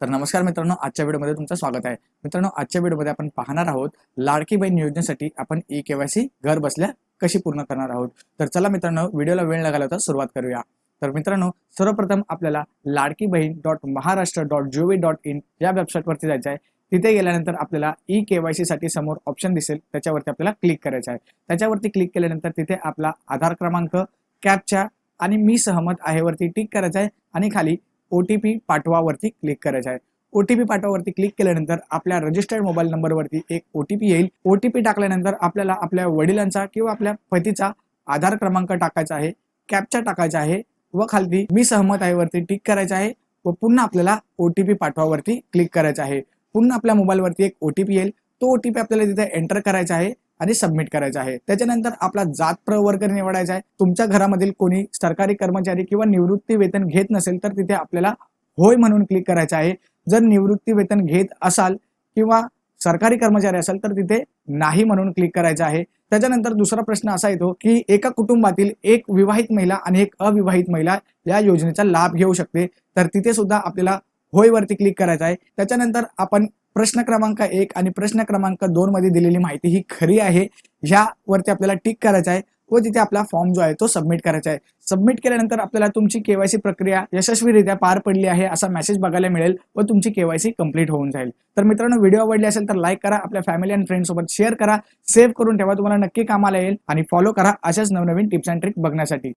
तर नमस्कार मित्रांनो आजच्या व्हिडिओमध्ये तुमचं स्वागत आहे. मित्रांनो आजच्या व्हिडिओमध्ये आपण पाहणार आहोत लाडकी बहीण योजनेसाठी आपण ई केवायसी घर बसल्या कशी पूर्ण करणार आहोत. तर चला मित्रांनो व्हिडिओला वेळ लागला तर सुरुवात करूया. तर मित्रांनो सर्वप्रथम आपल्याला Ladki Bahin dot Maharashtra dot GOV dot in या वेबसाईटवरती जायचं आहे. तिथे गेल्यानंतर आपल्याला ई केवायसी साठी समोर ऑप्शन दिसेल त्याच्यावरती आपल्याला क्लिक करायचं आहे. त्याच्यावरती क्लिक केल्यानंतर तिथे आपला आधार क्रमांक कॅपच्या आणि मी सहमत आहे वरती टिक करायचं आहे. आणि खाली ओ टी पी पाठवावरती क्लिक करायचं आहे. ओ टी पी पाठवावरती क्लिक केल्यानंतर आपल्या रजिस्टर्ड मोबाईल नंबरवरती एक ओ टी पी येईल. ओ टी पी टाकल्यानंतर आपल्याला आपल्या वडिलांचा किंवा आपल्या पतीचा आधार क्रमांक टाकायचा आहे कॅपचा टाकायचा आहे व खालती मी सहमत आहे वरती टिक करायचं आहे व पुन्हा आपल्याला ओ टी पी पाठवावरती क्लिक करायचं आहे. पुन्हा आपल्या मोबाईलवरती एक ओ टी पी येईल. तो ओ टी पी आपल्याला तिथे एंटर करायचा आहे. आणि सबमिट करायचा आहे. त्याच्यानंतर आपला जात प्रवर्ग निवडायचा आहे. तुमच्या घरामधील कोणी सरकारी कर्मचारी किंवा निवृत्ती वेतन घेत नसेल तर तिथे आपल्याला होय म्हणून क्लिक करायचं आहे. जर निवृत्ती वेतन घेत असाल किंवा सरकारी कर्मचारी असाल तर तिथे नाही म्हणून क्लिक करायचं आहे. त्याच्यानंतर दुसरा प्रश्न असा येतो की एका कुटुंबातील एक विवाहित महिला आणि एक अविवाहित महिला या योजनेचा लाभ घेऊ शकते. तर तिथे सुद्धा आपल्याला होय वरती क्लिक करायचं आहे. त्याच्यानंतर आपण प्रश्न क्रमांक एक आणि प्रश्न क्रमांक दोन मध्ये दिलेली माहिती ही खरी आहे. ह्यावरती आपल्याला टिक करायचं आहे व तिथे आपला फॉर्म जो आहे तो सबमिट करायचा आहे. सबमिट केल्यानंतर आपल्याला तुमची केवायसी प्रक्रिया यशस्वीरित्या पार पडली आहे असा मेसेज बघायला मिळेल व तुमची केवायसी कंप्लीट होऊन जाईल. तर मित्रांनो व्हिडिओ आवडली असेल तर लाईक करा आपल्या फॅमिली आणि फ्रेंड सोबत शेअर करा सेव्ह करून ठेवा तुम्हाला नक्की कामाला येईल आणि फॉलो करा अशाच नवनवीन टिप्स अँड ट्रिक बघण्यासाठी.